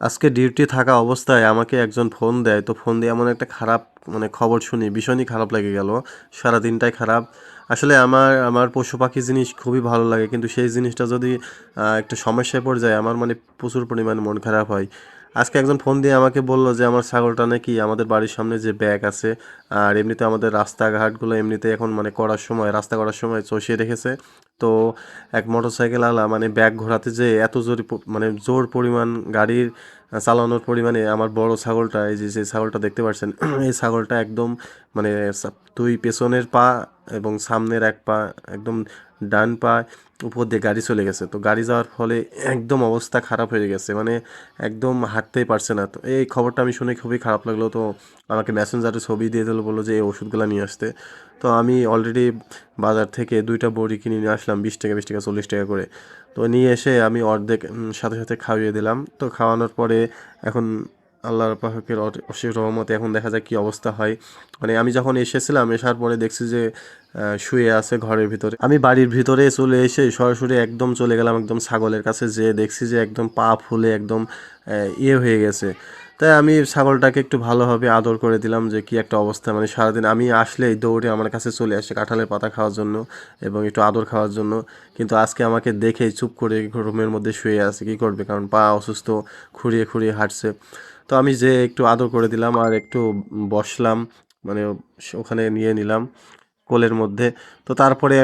আজকে ডিউটি থাকা অবস্থায় আমাকে একজন ফোন দেয়। তো ফোন দিয়ে এমন একটা খারাপ মানে খবর শুনি, ভীষণই খারাপ লেগে গেল। সারা দিনটাই খারাপ। আসলে আমার আমার পশু পাখি জিনিস খুবই ভালো লাগে, কিন্তু সেই জিনিসটা যদি একটা সমস্যায় পড়ে যায়, আমার মানে প্রচুর পরিমাণে মন খারাপ হয়। আজকে একজন ফোন দিয়ে আমাকে বলল যে, আমার ছাগলটা নাকি আমাদের বাড়ির সামনে যে ব্যাগ আছে, আর এমনিতে আমাদের রাস্তাঘাটগুলো এমনিতে এখন মানে করার সময়, রাস্তা করার সময় চষিয়ে রেখেছে। তো এক মোটরসাইকেল আলা মানে ব্যাগ ঘোরাতে যে এত জোর মানে জোর পরিমাণ গাড়ির চালানোর পরিমাণে আমার বড় ছাগলটা, এই যে যে ছাগলটা দেখতে পাচ্ছেন, এই ছাগলটা একদম মানে দুই পেছনের পা এবং সামনের এক পা একদম ডান পা উপর দিয়ে গাড়ি চলে গেছে। তো গাড়ি যাওয়ার ফলে একদম অবস্থা খারাপ হয়ে গেছে মানে একদম হাঁটতেই পারছে না। তো এই খবরটা আমি শুনে খুবই খারাপ লাগল। তো আমাকে মেসেঞ্জারে ছবি দিয়ে দিল, বলল যে এই ওষুধগুলো নিয়ে আসতে। তো আমি অলরেডি বাজার থেকে দুইটা বড়ি কিনে নিয়ে আসলাম, বিশ টাকা বিশ টাকা, চল্লিশ টাকা করে। তো নিয়ে এসে আমি অর্ধেক সাথে সাথে খাইয়ে দিলাম। তো খাওয়ানোর পরে এখন আল্লাহর পাহাকের অশেষ রহমতে এখন দেখা যায় কি অবস্থা হয়। মানে আমি যখন এসেছিলাম, এসার পরে দেখছি যে শুয়ে আছে ঘরের ভিতরে। আমি বাড়ির ভিতরে চলে এসে সরাসরি একদম চলে গেলাম একদম ছাগলের কাছে যে দেখছি যে একদম পা ফুলে একদম ইয়ে হয়ে গেছে। তাই আমি ছাগলটাকে একটু ভালোভাবে আদর করে দিলাম যে কি একটা অবস্থা। মানে সারাদিন আমি আসলেই দৌড়ে আমার কাছে চলে আসে কাঁঠালের পাতা খাওয়ার জন্য এবং একটু আদর খাওয়ার জন্য। কিন্তু আজকে আমাকে দেখে চুপ করে রুমের মধ্যে শুয়ে আছে, কি করবে? কারণ পা অসুস্থ, খুঁড়িয়ে খুঁড়িয়ে হাঁটছে। তো আমি যে একটু আদর করে দিলাম আর একটু বসলাম মানে ওখানে নিয়ে নিলাম কোলের মধ্যে। তো তারপরে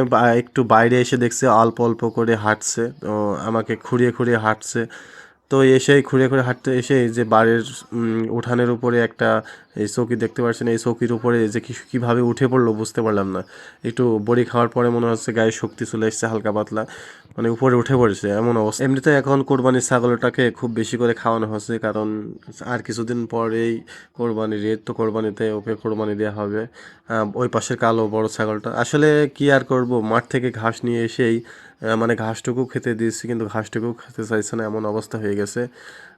একটু বাইরে এসে দেখছি অল্প অল্প করে হাঁটছে। তো আমাকে খুঁড়িয়ে খুঁড়িয়ে হাঁটছে। তো এসেই খুঁড়ে খুঁড়ে হাঁটতে এসেই যে বাড়ির উঠানের উপরে একটা এই চৌকি দেখতে পাচ্ছেন এই চৌকির উপরে যে কীভাবে উঠে পড়ল বুঝতে পারলাম না। একটু বড়ি খাওয়ার পরে মনে হচ্ছে গায়ে শক্তি চলে এসেছে, হালকা পাতলা। মানে উপরে উঠে পড়েছে, এমন অবস্থা। এমনিতে এখন কোরবানির ছাগলটাকে খুব বেশি করে খাওয়ানো হচ্ছে, কারণ আর কিছুদিন পরেই কোরবানির ঈদ তো কোরবানিতে ওকে কোরবানি দেওয়া হবে ওই পাশের কালো বড় ছাগলটা। আসলে কি আর করব, মাঠ থেকে ঘাস নিয়ে এসেই মানে ঘাসটুকু খেতে দিয়েছি, কিন্তু ঘাসটুকু খেতে চাইছে না, এমন অবস্থা হয়ে গেছে।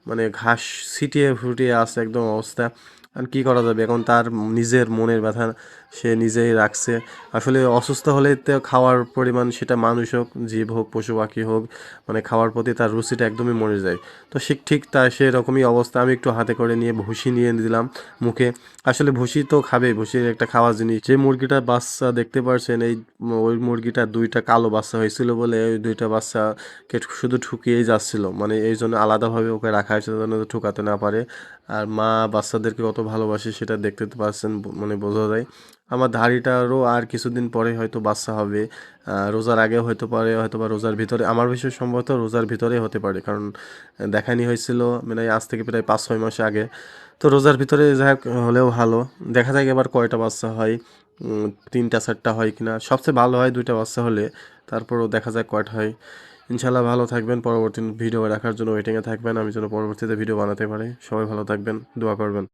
মানে ঘাস ছিটিয়ে ফুটিয়ে আছে, একদম অবস্থা। আর কি করা যাবে? এখন তার নিজের মনের ব্যথা সে নিজেই রাখছে। আসলে অসুস্থ হলে তো খাওয়ার পরিমাণ সেটা মানুষ হোক, জীব হোক, পশু পাখি হোক মানে খাওয়ার প্রতি তার রুচিটা একদমই মরে যায়। তো সে ঠিক তা সেরকমই অবস্থা। আমি একটু হাতে করে নিয়ে ভুসি নিয়ে দিলাম মুখে। আসলে ভুসি তো খাবে ভুসির একটা খাওয়ার জিনিস। যে মুরগিটার বাচ্চা দেখতে পারছেন, এই ওই মুরগিটা দুইটা কালো বাচ্চা হয়েছিল বলে ওই দুইটা বাচ্চাকে শুধু ঠুকিয়েই যাচ্ছিল। মানে এই জন্য আলাদাভাবে ওকে রাখা হয়েছে যেন ঠুকাতে না পারে। আর মা বাচ্চাদেরকে কত ভালোবাসে, সেটা দেখতে পাচ্ছেন মানে বোঝা যায়। আমার ধাড়িটারও আর কিছুদিন পরে হয়তো বাচ্চা হবে। রোজার আগে হয়তো পারে হয়তো বা রোজার ভিতরে, আমার বিষয় সম্ভবত রোজার ভিতরে হতে পারে। কারণ দেখানি হয়েছিল মানে আজ থেকে প্রায় পাঁচ ছয় মাস আগে। তো রোজার ভিতরে যাই হলেও ভালো। দেখা যাক এবার কয়টা বাচ্চা হয় তিনটা, চারটা হয় কিনা। সবচেয়ে ভালো হয় দুইটা বাচ্চা হলে, তারপরও দেখা যাক কয়টা হয়। ইনশাল্লাহ ভালো থাকবেন, পরবর্তী ভিডিও রাখার জন্য ওয়েটিংয়ে থাকবেন। আমি যেন পরবর্তীতে ভিডিও বানাতে পারি। সবাই ভালো থাকবেন, দোয়া করবেন।